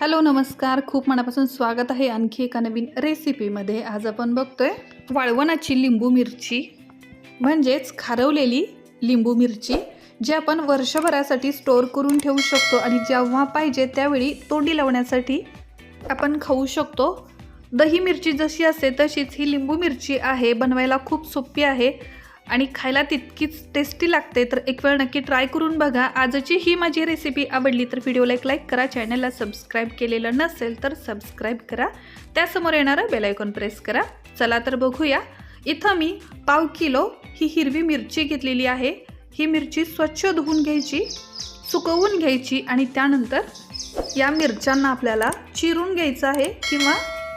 Hello नमस्कार. खूप मनापासून स्वागत आहे आणखी एका नवीन रेसिपीमध्ये. आज आपण बघतोय वाळवणाची लिंबू मिरची म्हणजेच खारवलेली लिंबू मिरची जी आपण वर्षभरासाठी स्टोअर करून ठेवू शकतो आणि जेव्हा पाहिजे त्यावेळी तोंडी लावण्यासाठी आपण खाऊ शकतो. दही मिरची जशी असते तशीच ही लिंबू मिरची आहे बनवायला खूप सोपी आहे. आणि खायला तितकीच टेस्टी लागते तर एक वेळ नक्की ट्राय करून बघा. आजची ही माझी रेसिपी आवडली तर व्हिडिओला एक लाईक करा चॅनलला सबस्क्राईब केलेलं नसेल तर सबस्क्राईब करा. त्यासमोर येणारं बेलायकॉन प्रेस करा. चला तर बघूया. इथं मी पाव किलो ही हिरवी मिरची घेतलेली आहे. ही मिरची स्वच्छ धुवून घ्यायची सुकवून घ्यायची आणि त्यानंतर या मिरच्यांना आपल्याला चिरून घ्यायचं आहे किंवा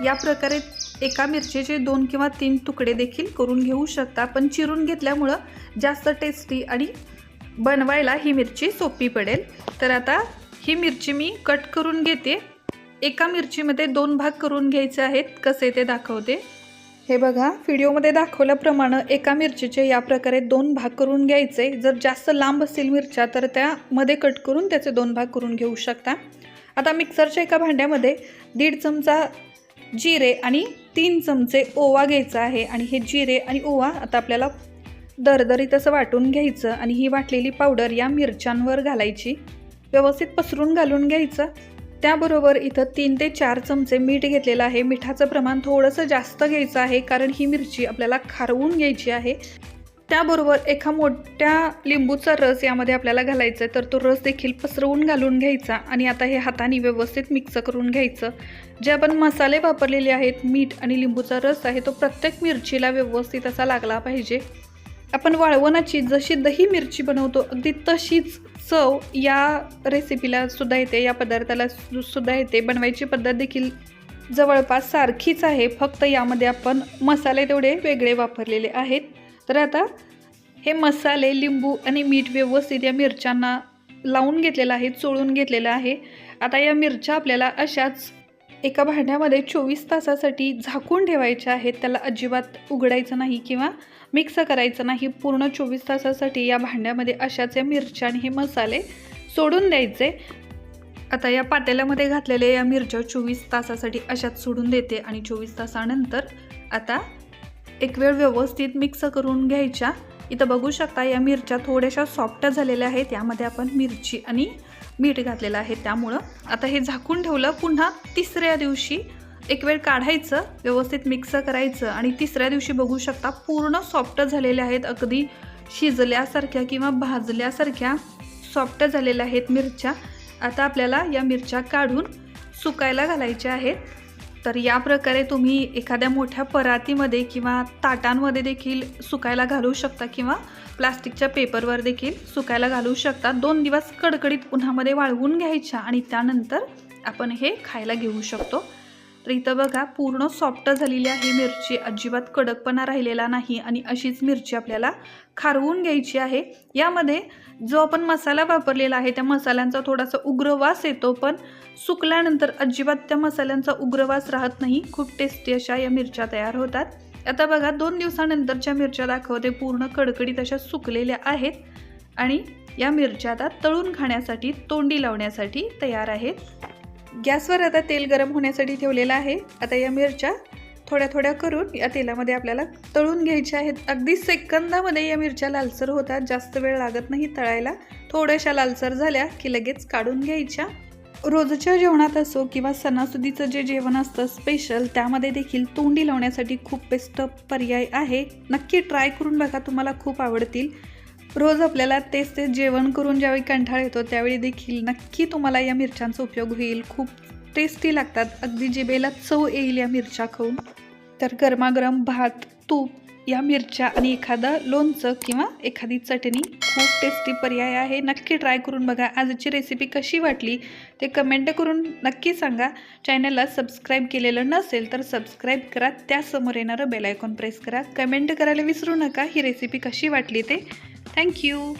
या प्रकारे एका मिरचीचे दोन किंवा तीन तुकडे देखील करून घेऊ शकता. पण चिरून घेतल्यामुळं जास्त टेस्टी आणि बनवायला ही मिरची सोपी पडेल. तर आता ही मिरची मी कट करून घेते. एका मिरचीमध्ये दोन भाग करून घ्यायचे आहेत. कसे ते दाखवते. हे बघा व्हिडिओमध्ये दाखवल्याप्रमाणे एका मिरचीचे या प्रकारे दोन भाग करून घ्यायचे. जर जास्त लांब असतील मिरच्या तर त्यामध्ये कट करून त्याचे दोन भाग करून घेऊ शकता. आता मिक्सरच्या एका भांड्यामध्ये दीड चमचा जिरे आणि तीन चमचे ओवा घ्यायचा आहे आणि हे जिरे आणि ओवा आता आपल्याला दरदरीत असं वाटून घ्यायचं आणि ही वाटलेली पावडर या मिरच्यांवर घालायची. व्यवस्थित पसरून घालून घ्यायचं. त्याबरोबर इथं तीन ते चार चमचे मीठ घेतलेलं आहे. मिठाचं प्रमाण थोडंसं जास्त घ्यायचं आहे कारण ही मिरची आपल्याला खारवून घ्यायची आहे. त्याबरोबर एका मोठ्या लिंबूचा रस यामध्ये आपल्याला घालायचा आहे. तर तो रस देखील पसरवून घालून घ्यायचा आणि आता हे हाताने व्यवस्थित मिक्स करून घ्यायचं. जे आपण मसाले वापरलेले आहेत मीठ आणि लिंबूचा रस आहे तो प्रत्येक मिरचीला व्यवस्थित असा लागला पाहिजे. आपण वाळवणाची जशी दही मिरची बनवतो अगदी तशीच चव या रेसिपीला सुद्धा येते या पदार्थाला सुद्धा येते. बनवायची पद्धत देखील जवळपास सारखीच आहे. फक्त यामध्ये आपण मसाले तेवढे वेगळे वापरलेले आहेत. तर आता हे मसाले लिंबू आणि मीठ व्यवस्थित या मिरच्यांना लावून घेतलेलं आहे चोळून घेतलेलं आहे. आता या मिरच्या आपल्याला अशाच एका भांड्यामध्ये चोवीस तासासाठी झाकून ठेवायच्या आहेत. त्याला अजिबात उघडायचं नाही किंवा मिक्स करायचं नाही. पूर्ण चोवीस तासासाठी या भांड्यामध्ये अशाच या मिरच्या आणि हे मसाले सोडून द्यायचे. आता या पातेल्यामध्ये घातलेल्या या मिरच्या चोवीस तासासाठी अशाच सोडून देते आणि चोवीस तासानंतर आता एक वेळ व्यवस्थित मिक्स करून घ्यायच्या. इथं बघू शकता या मिरच्या थोड्याशा सॉफ्ट झालेल्या आहेत. यामध्ये आपण मिरची आणि मीठ घातलेलं आहे. त्यामुळं आता हे झाकून ठेवलं. पुन्हा तिसऱ्या दिवशी एक वेळ काढायचं व्यवस्थित मिक्स करायचं आणि तिसऱ्या दिवशी बघू शकता पूर्ण सॉफ्ट झालेले आहेत. अगदी शिजल्यासारख्या किंवा भाजल्यासारख्या सॉफ्ट झालेल्या आहेत मिरच्या. आता आपल्याला या मिरच्या काढून सुकायला घालायच्या आहेत. तर या प्रकारे तुम्ही एखाद्या मोठ्या परातीमध्ये किंवा ताटांमध्ये देखील सुकायला घालू शकता किंवा प्लास्टिकच्या पेपरवर देखील सुकायला घालू शकता. दोन दिवस कडकडीत उन्हामध्ये वाळवून घ्यायच्या आणि त्यानंतर आपण हे खायला घेऊ शकतो. तर इथं बघा पूर्ण सॉफ्ट झालेली आहे मिरची. अजिबात कडकपणा राहिलेला नाही आणि अशीच मिरची आपल्याला खारवून घ्यायची आहे. यामध्ये जो आपण मसाला वापरलेला आहे त्या मसाल्यांचा थोडासा उग्रवास येतो पण सुकल्यानंतर अजिबात त्या मसाल्यांचा उग्रवास राहत नाही. खूप टेस्टी अशा या मिरच्या तयार होतात. आता बघा दोन दिवसानंतरच्या मिरच्या दाखवते. पूर्ण कडकडीत अशा सुकलेल्या आहेत आणि या मिरच्या आता तळून खाण्यासाठी तोंडी लावण्यासाठी तयार आहेत. गॅसवर आता तेल गरम होण्यासाठी ठेवलेलं आहे. आता या मिरच्या थोड्या थोड्या करून या तेलामध्ये आपल्याला तळून घ्यायच्या आहेत. अगदी सेकंदामध्ये या मिरच्या लालसर होतात. जास्त वेळ लागत नाही तळायला. थोड्याशा लालसर झाल्या की लगेच काढून घ्यायच्या. रोजच्या जेवणात असो किंवा सणासुदीचं जे जेवण असतं स्पेशल त्यामध्ये देखील तोंडी लावण्यासाठी खूप बेस्ट पर्याय आहे. नक्की ट्राय करून बघा. तुम्हाला खूप आवडतील. रोज आपल्याला तेच तेच जेवण करून ज्यावेळी कंठाळ येतो त्यावेळी देखील नक्की तुम्हाला या मिरच्यांचा उपयोग होईल. खूप टेस्टी लागतात. अगदी जिबेला चव येईल या मिरच्या खाऊन. तर गरमागरम भात तूप या मिरच्या आणि एखादं लोणचं किंवा एखादी चटणी खूप टेस्टी पर्याय आहे. नक्की ट्राय करून बघा. आजची रेसिपी कशी वाटली ते कमेंट करून नक्की सांगा. चॅनलला सबस्क्राईब केलेलं नसेल तर सबस्क्राईब करा. त्यासमोर येणारं बेलायकॉन प्रेस करा. कमेंट करायला विसरू नका. ही रेसिपी कशी वाटली ते Thank you.